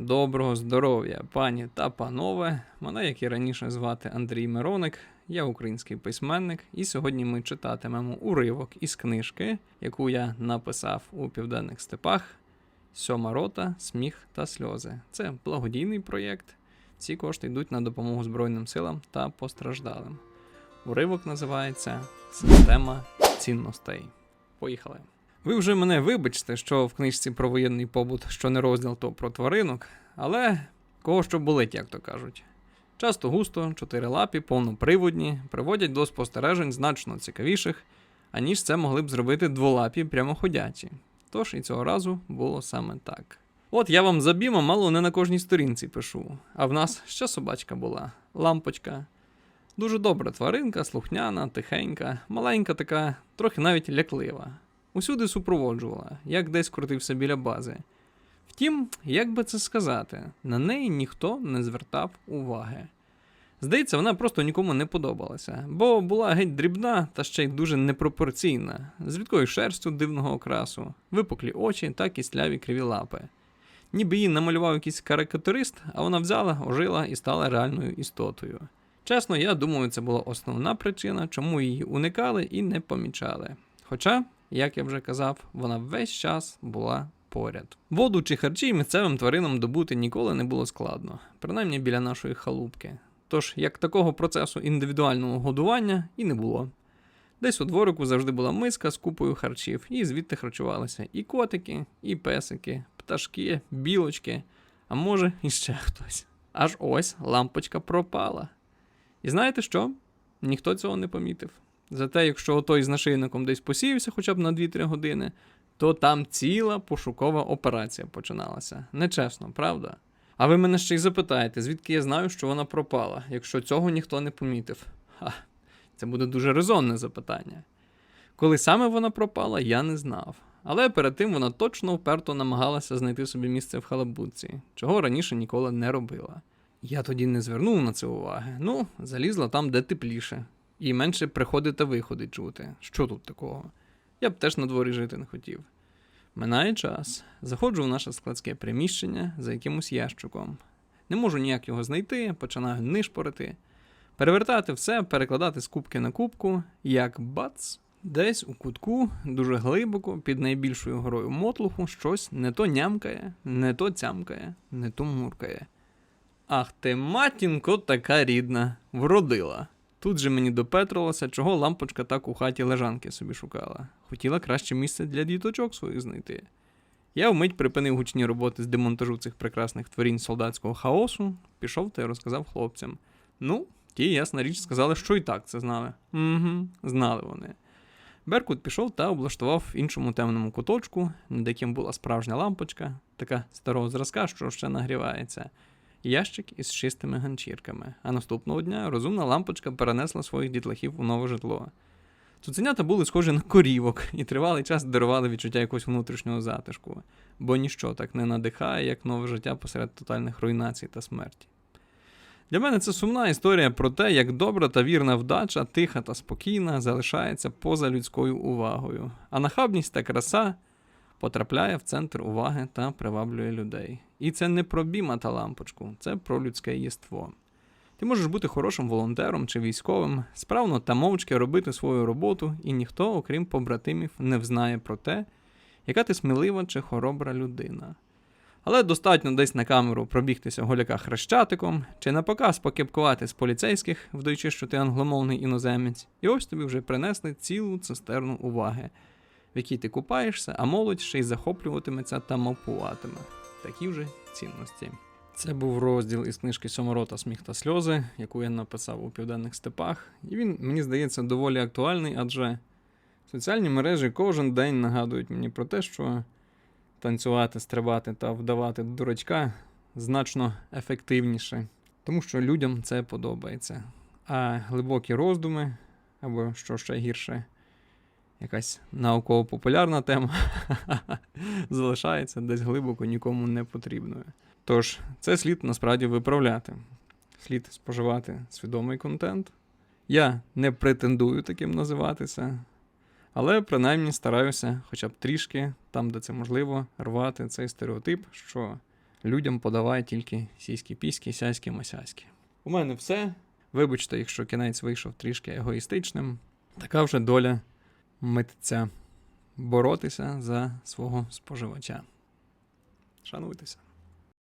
Доброго здоров'я, пані та панове. Мене, як і раніше, звати Андрій Мироник, я український письменник, і сьогодні ми читатимемо уривок із книжки, яку я написав у південних степах. Сьома рота, сміх та сльози. Це благодійний проєкт. Ці кошти йдуть на допомогу Збройним силам та постраждалим. Уривок називається Система цінностей. Поїхали. Ви вже мене вибачте, що в книжці про воєнний побут, що не розділ, то про тваринок, але кого що болить, як то кажуть. Часто густо, чотирилапі, повноприводні, приводять до спостережень значно цікавіших, аніж це могли б зробити дволапі прямоходячі. Тож і цього разу було саме так. От я вам за біма мало не на кожній сторінці пишу, а в нас ще собачка була, лампочка. Дуже добра тваринка, слухняна, тихенька, маленька така, трохи навіть ляклива. Усюди супроводжувала, як десь крутився біля бази. Втім, як би це сказати, на неї ніхто не звертав уваги. Здається, вона просто нікому не подобалася, бо була геть дрібна та ще й дуже непропорційна, з рідкою шерстю дивного окрасу, випуклі очі та кістляві криві лапи. Ніби її намалював якийсь карикатурист, а вона взяла, ожила і стала реальною істотою. Чесно, я думаю, це була основна причина, чому її уникали і не помічали. Хоча, як я вже казав, вона весь час була поряд. Воду чи харчі місцевим тваринам добути ніколи не було складно, принаймні біля нашої халупки. Тож, як такого процесу індивідуального годування і не було. Десь у дворику завжди була миска з купою харчів, і звідти харчувалися і котики, і песики, пташки, білочки, а може, іще хтось. Аж ось лампочка пропала. І знаєте що? Ніхто цього не помітив. Зате, якщо той з нашийником десь посівся хоча б на 2-3 години, то там ціла пошукова операція починалася. Нечесно, правда? А ви мене ще й запитаєте, звідки я знаю, що вона пропала, якщо цього ніхто не помітив? Ха, це буде дуже резонне запитання. Коли саме вона пропала, я не знав. Але перед тим вона точно вперто намагалася знайти собі місце в халабутці, чого раніше ніколи не робила. Я тоді не звернув на це уваги. Ну, залізла там, де тепліше, і менше приходи та виходи чути. Що тут такого? Я б теж на дворі жити не хотів. Минає час. Заходжу в наше складське приміщення за якимось ящиком. Не можу ніяк його знайти, починаю нишпорити, перевертати все, перекладати з кубки на кубку, як бац, десь у кутку, дуже глибоко, під найбільшою горою мотлуху, щось не то нямкає, не то цямкає, не то муркає. Ах ти, матінко, така рідна, вродила. Тут же мені допетрилося, чого лампочка так у хаті лежанки собі шукала. Хотіла краще місце для діточок своїх знайти. Я вмить припинив гучні роботи з демонтажу цих прекрасних творінь солдатського хаосу, пішов та й розказав хлопцям. Ну, ті, ясна річ, сказали, що і так це знали. Угу, знали вони. Беркут пішов та облаштував в іншому темному куточку, над яким була справжня лампочка, така старого зразка, що ще нагрівається ящик із чистими ганчірками, а наступного дня розумна лампочка перенесла своїх дітлахів у нове житло. Цуценята були схожі на корівок і тривалий час дарували відчуття якогось внутрішнього затишку, бо ніщо так не надихає, як нове життя посеред тотальних руйнацій та смерті. Для мене це сумна історія про те, як добра та вірна вдача, тиха та спокійна, залишається поза людською увагою, а нахабність та краса потрапляє в центр уваги та приваблює людей. І це не про біма та лампочку, це про людське єство. Ти можеш бути хорошим волонтером чи військовим, справно та мовчки робити свою роботу, і ніхто, окрім побратимів, не взнає про те, яка ти смілива чи хоробра людина. Але достатньо десь на камеру пробігтися голяка хрещатиком, чи на показ покепкувати з поліцейських, вдаючи, що ти англомовний іноземець, і ось тобі вже принесли цілу цистерну уваги, в якій ти купаєшся, а молодь ще й захоплюватиметься та мавпуватиме. Такі вже цінності. Це був розділ із книжки Сьоморота Сміх та сльози, яку я написав у південних степах, і він, мені здається, доволі актуальний, адже соціальні мережі кожен день нагадують мені про те, що танцювати, стрибати та вдавати дурачка значно ефективніше, тому що людям це подобається. А глибокі роздуми, або що ще гірше, якась науково-популярна тема залишається десь глибоко нікому не потрібною. Тож, це слід насправді виправляти. Слід споживати свідомий контент. Я не претендую таким називатися, але принаймні стараюся хоча б трішки, там, де це можливо, рвати цей стереотип, що людям подавай тільки сіські піськи, сяські масяськи. У мене все. Вибачте, якщо кінець вийшов трішки егоїстичним. Така вже доля митця боротися за свого споживача. Шануйтеся.